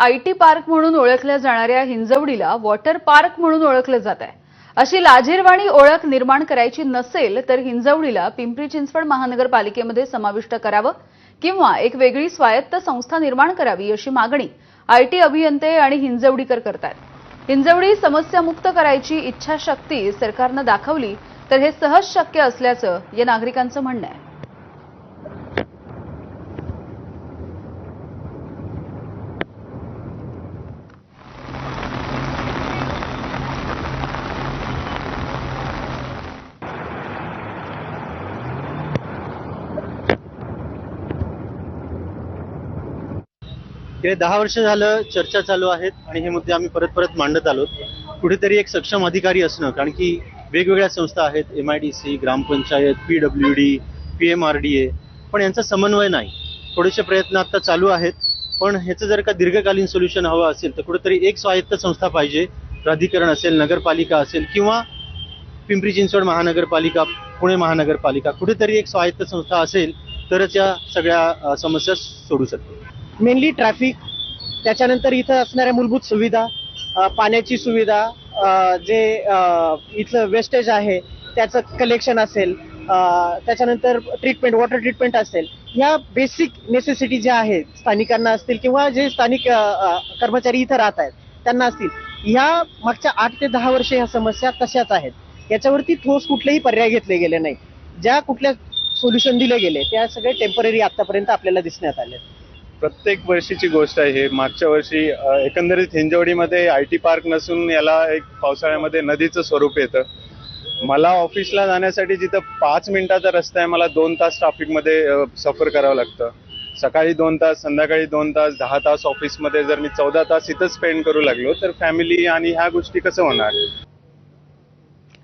I T park म्हणून ओळखल्या जाणाऱ्या हिंजवडीला वॉटर पार्क म्हणून ओळखलं जात आहे. अशी लाजीरवाणी ओळख निर्माण करायची नसेल तर हिंजवडीला पिंपरी चिंचवड महानगरपालिकेमध्ये समाविष्ट करावं किंवा एक वेगळी स्वायत्त संस्था निर्माण करावी अशी मागणी आयटी अभियंते आणि हिंजवडीकर करतात. हिंजवडी समस्यामुक्त करायची इच्छाशक्ती सरकारनं दाखवली तर हे सहज शक्य असल्याचं या नागरिकांचं म्हणणं आहे. गेले दहा वर्ष झालं चर्चा चालू आहेत आणि हे मुद्दे आम्ही परत परत मांडत आलो. कुठेतरी एक सक्षम अधिकारी असणं कारण की वेगवेगळ्या संस्था आहेत M I D C gram panchayat P W D P M R D A पण यांचा समन्वय नाही. थोडेसे प्रयत्न आता चालू आहेत पण ह्याचं जर का दीर्घकालीन सोल्युशन हवं असेल तर कुठेतरी एक स्वायत्त संस्था पाहिजे. प्राधिकरण असेल नगरपालिका असेल किंवा पिंपरी चिंचवड महानगरपालिका पुणे महानगरपालिका कुठेतरी एक स्वायत्त संस्था असेल तरच या सगळ्या समस्या सोडू शकतो मेनली ट्रॅफिक त्याच्यानंतर इथं असणाऱ्या मूलभूत सुविधा पाण्याची सुविधा जे इथलं वेस्टेज आहे त्याचं कलेक्शन असेल त्याच्यानंतर ट्रीटमेंट वॉटर ट्रीटमेंट असेल ह्या बेसिक नेसेसिटी ज्या आहेत स्थानिकांना असतील किंवा जे स्थानिक कर्मचारी इथं राहत आहेत त्यांना असतील ह्या मागच्या आठ ते दहा वर्षे ह्या समस्या तशाच आहेत. याच्यावरती ठोस कुठलेही पर्याय घेतले गेले नाही ज्या कुठल्या सोल्युशन दिले गेले त्या सगळे टेंपररी आतापर्यंत आपल्याला दिसण्यात आले प्रत्येक वर्षीची गोष्ट आहे. हे मागच्या वर्षी अ, एकंदरीत हिंजवडीमध्ये आय टी पार्क नसून याला एक पावसाळ्यामध्ये नदीचं स्वरूप येतं. मला ऑफिसला जाण्यासाठी जिथं पाच मिनिटाचा रस्ता आहे मला दोन तास ट्रॅफिकमध्ये सफर करावं लागतं. सकाळी दोन तास संध्याकाळी दोन तास दहा तास ऑफिसमध्ये जर मी चौदा तास इथंच स्पेंड करू लागलो तर फॅमिली आणि ह्या गोष्टी कसं होणार?